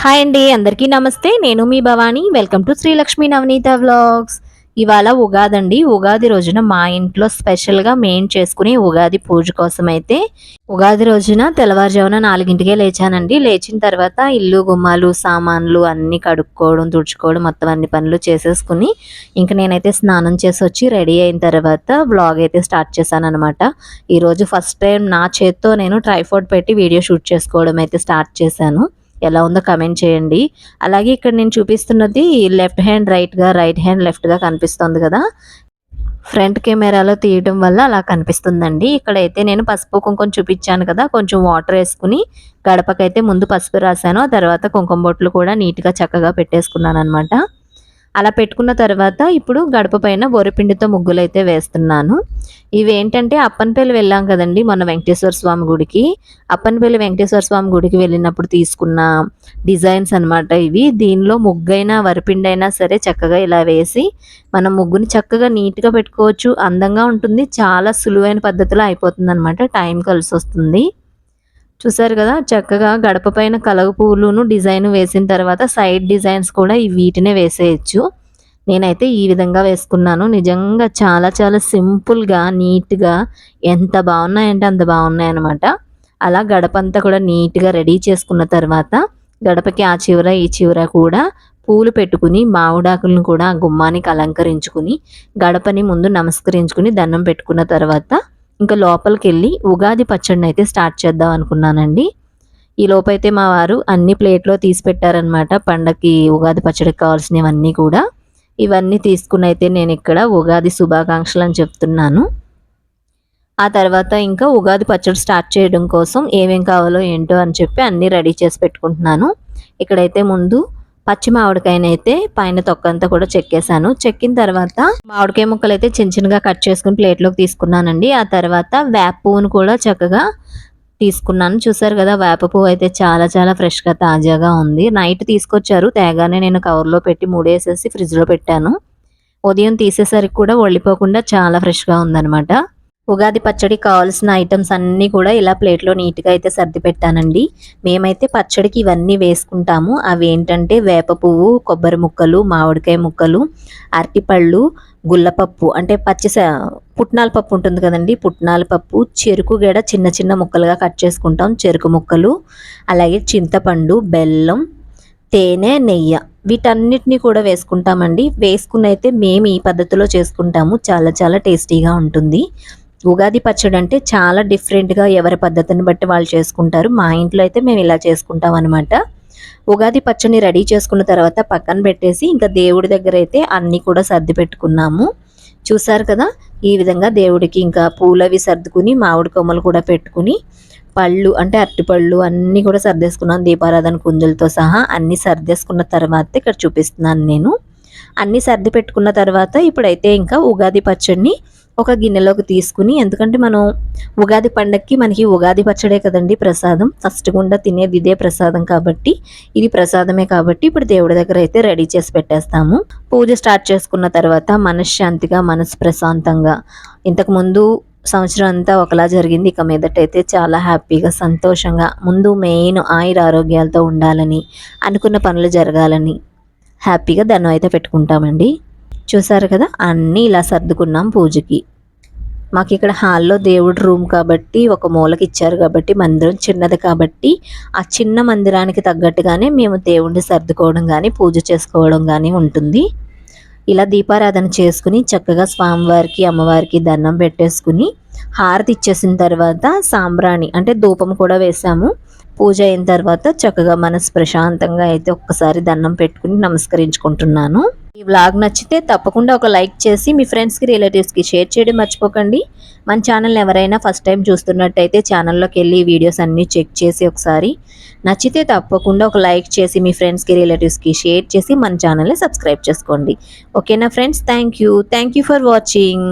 Hi అండి అందరికీ నమస్తే. నేను మీ Bhavani. Welcome to Srilakshmi Navaneetha vlogs. ఇవాళ ఉగాది అండి ఉగాది రోజున మా ఇంట్లో స్పెషల్గా మెయిన్ చేసుకునే ఉగాది పూజ కోసం అయితే ఉగాది రోజున తెల్లవారుజామున నాలుగింటికే లేచానండి. లేచిన తర్వాత ఇల్లు గుమ్మాలు సామాన్లు అన్నీ కడుక్కోవడం తుడుచుకోవడం మొత్తం అన్ని పనులు చేసేసుకుని ఇంక నేనైతే స్నానం చేసి వచ్చి రెడీ అయిన తర్వాత వ్లాగ్ అయితే స్టార్ట్ చేశాను అనమాట ఈరోజు ఫస్ట్ టైం నా చేత్తో నేను ట్రైఫోర్డ్ పెట్టి వీడియో షూట్ చేసుకోవడం అయితే స్టార్ట్ చేశాను. ఎలా ఉందో కమెంట్ చేయండి. అలాగే ఇక్కడ నేను చూపిస్తున్నది లెఫ్ట్ హ్యాండ్ రైట్గా రైట్ హ్యాండ్ లెఫ్ట్గా కనిపిస్తుంది కదా. ఫ్రంట్ కెమెరాలో తీయడం వల్ల అలా కనిపిస్తుందండి. ఇక్కడైతే నేను పసుపు కుంకుమ చూపించాను కదా కొంచెం వాటర్ వేసుకుని గడపకైతే ముందు పసుపు రాశాను. ఆ తర్వాత కుంకుమ బొట్లు కూడా నీట్గా చక్కగా పెట్టేసుకున్నాను అనమాట అలా పెట్టుకున్న తర్వాత ఇప్పుడు గడప పైన బొరపిండితో ముగ్గులు అయితే వేస్తున్నాను. ఇవి ఏంటంటే వెళ్ళాం కదండి మన వెంకటేశ్వర స్వామి గుడికి. అప్పన్పల్లి వెంకటేశ్వర స్వామి గుడికి వెళ్ళినప్పుడు తీసుకున్న డిజైన్స్ అనమాట ఇవి. దీనిలో ముగ్గైనా వరిపిండి అయినా సరే చక్కగా ఇలా వేసి మనం ముగ్గుని చక్కగా నీట్గా పెట్టుకోవచ్చు. అందంగా ఉంటుంది. చాలా సులువైన పద్ధతిలో అయిపోతుంది అనమాట టైం కలిసి వస్తుంది చూసారు కదా చక్కగా గడప పైన కలగ పువ్వులను డిజైన్ వేసిన తర్వాత సైడ్ డిజైన్స్ కూడా వీటినే వేసేయచ్చు. నేనైతే ఈ విధంగా వేసుకున్నాను. నిజంగా చాలా చాలా సింపుల్గా నీట్గా ఎంత బాగున్నాయంటే అంత బాగున్నాయి అనమాట అలా గడపంతా కూడా నీట్గా రెడీ చేసుకున్న తర్వాత గడపకి ఆ చివర ఈ చివర కూడా పూలు పెట్టుకుని మామిడాకులను కూడా గుమ్మానికి అలంకరించుకుని గడపని ముందు నమస్కరించుకుని దండం పెట్టుకున్న తర్వాత ఇంకా లోపలికి వెళ్ళి ఉగాది పచ్చడిని అయితే స్టార్ట్ చేద్దాం అనుకున్నానండి. ఈ లోపైతే మా వారు అన్ని ప్లేట్లో తీసి పెట్టారనమాట పండగకి ఉగాది పచ్చడికి కావాల్సినవన్నీ కూడా. ఇవన్నీ తీసుకుని అయితే నేను ఇక్కడ ఉగాది శుభాకాంక్షలు అని చెప్తున్నాను. ఆ తర్వాత ఇంకా ఉగాది పచ్చడి స్టార్ట్ చేయడం కోసం ఏమేం కావాలో ఏంటో అని చెప్పి అన్నీ రెడీ చేసి పెట్టుకుంటున్నాను. ఇక్కడైతే ముందు పచ్చి మామిడికాయనైతే పైన తొక్కంతా కూడా చెక్కేసాను చెక్కిన తర్వాత మామిడికాయ ముక్కలు అయితే చిన్న చిన్నగా కట్ చేసుకుని ప్లేట్లోకి తీసుకున్నానండి. ఆ తర్వాత వేప పువ్వును కూడా చక్కగా తీసుకున్నాను. చూసారు కదా వేప పువ్వు అయితే చాలా చాలా ఫ్రెష్గా తాజాగా ఉంది. నైట్ తీసుకొచ్చారు. తేగానే నేను కవర్లో పెట్టి మూడేసేసి ఫ్రిడ్జ్లో పెట్టాను. ఉదయం తీసేసరికి కూడా ఒళ్ళిపోకుండా చాలా ఫ్రెష్గా ఉందనమాట ఉగాది పచ్చడి కావాల్సిన ఐటమ్స్ అన్నీ కూడా ఇలా ప్లేట్లో నీట్గా అయితే సర్ది పెట్టానండి. మేమైతే పచ్చడికి ఇవన్నీ వేసుకుంటాము. అవి ఏంటంటే వేప పువ్వు కొబ్బరి ముక్కలు మామిడికాయ ముక్కలు అరటిపళ్ళు గుల్లపప్పు అంటే పచ్చి పుట్నాల పప్పు ఉంటుంది కదండి. పుట్నాల పప్పు చెరుకు గడ చిన్న చిన్న ముక్కలుగా కట్ చేసుకుంటాం. చెరుకు ముక్కలు అలాగే చింతపండు బెల్లం తేనె నెయ్యి వీటన్నిటిని కూడా వేసుకుంటామండి. వేసుకుని అయితే మేము ఈ పద్ధతిలో చేసుకుంటాము. చాలా చాలా టేస్టీగా ఉంటుంది. ఉగాది పచ్చడి అంటే చాలా డిఫరెంట్గా ఎవరి పద్ధతిని బట్టి వాళ్ళు చేసుకుంటారు. మా ఇంట్లో అయితే మేము ఇలా చేసుకుంటాం అనమాట ఉగాది పచ్చడిని రెడీ చేసుకున్న తర్వాత పక్కన పెట్టేసి ఇంకా దేవుడి దగ్గర అయితే అన్నీ కూడా సర్ది పెట్టుకున్నాము. చూసారు కదా? ఈ విధంగా దేవుడికి ఇంకా పూలవి సర్దుకుని మామిడి కొమ్మలు కూడా పెట్టుకుని పళ్ళు అంటే అరటిపళ్ళు అన్నీ కూడా సర్దేసుకున్నాను. దీపారాధన కుందులతో సహా అన్నీ సర్దేసుకున్న తర్వాత ఇక్కడ చూపిస్తున్నాను నేను. అన్నీ సర్ది పెట్టుకున్న తర్వాత ఇప్పుడైతే ఇంకా ఉగాది పచ్చడిని ఒక గిన్నెలోకి తీసుకుని ఎందుకంటే మనం ఉగాది పండక్కి మనకి ఉగాది పచ్చడే కదండి ప్రసాదం. ఫస్ట్ గుండా తినేది ఇదే ప్రసాదం కాబట్టి ఇది ప్రసాదమే కాబట్టి ఇప్పుడు దేవుడి దగ్గర అయితే రెడీ చేసి పెట్టేస్తాము. పూజ స్టార్ట్ చేసుకున్న తర్వాత మనశ్శాంతిగా మనసు ప్రశాంతంగా ఇంతకుముందు సంవత్సరం అంతా ఒకలా జరిగింది. ఇక మీదటైతే చాలా హ్యాపీగా సంతోషంగా ముందు మెయిన్ ఆయుర ఆరోగ్యాలతో ఉండాలని అనుకున్న పనులు జరగాలని హ్యాపీగా దండం అయితే పెట్టుకుంటామండి. చూసారు కదా? అన్నీ ఇలా సర్దుకున్నాం పూజకి. మాకు ఇక్కడ హాల్లో దేవుడు రూమ్ కాబట్టి ఒక మూలకి ఇచ్చారు కాబట్టి మందిరం చిన్నది కాబట్టి ఆ చిన్న మందిరానికి తగ్గట్టుగానే మేము దేవుడిని సర్దుకోవడం కానీ పూజ చేసుకోవడం కానీ ఉంటుంది. ఇలా దీపారాధన చేసుకుని చక్కగా స్వామివారికి అమ్మవారికి దండం పెట్టేసుకుని హారతి ఇచ్చేసిన తర్వాత సాంబ్రాణి అంటే ధూపం కూడా వేసాము పూజ అయిన తర్వాత చక్కగా మనసు ప్రశాంతంగా అయితే ఒక్కసారి దండం పెట్టుకుని నమస్కరించుకుంటున్నాను. ఈ వ్లాగ్ నచ్చితే తప్పకుండా ఒక లైక్ చేసి మీ ఫ్రెండ్స్కి రిలేటివ్స్కి షేర్ చేయడం మర్చిపోకండి. మన ఛానల్ ఎవరైనా ఫస్ట్ టైం చూస్తున్నట్టయితే ఛానల్లోకి వెళ్ళి వీడియోస్ అన్నీ చెక్ చేసి ఒకసారి. నచ్చితే తప్పకుండా ఒక లైక్ చేసి మీ ఫ్రెండ్స్కి రిలేటివ్స్కి షేర్ చేసి మన ఛానల్ని సబ్స్క్రైబ్ చేసుకోండి. ఓకేనా friends? Thank you. Thank you for watching.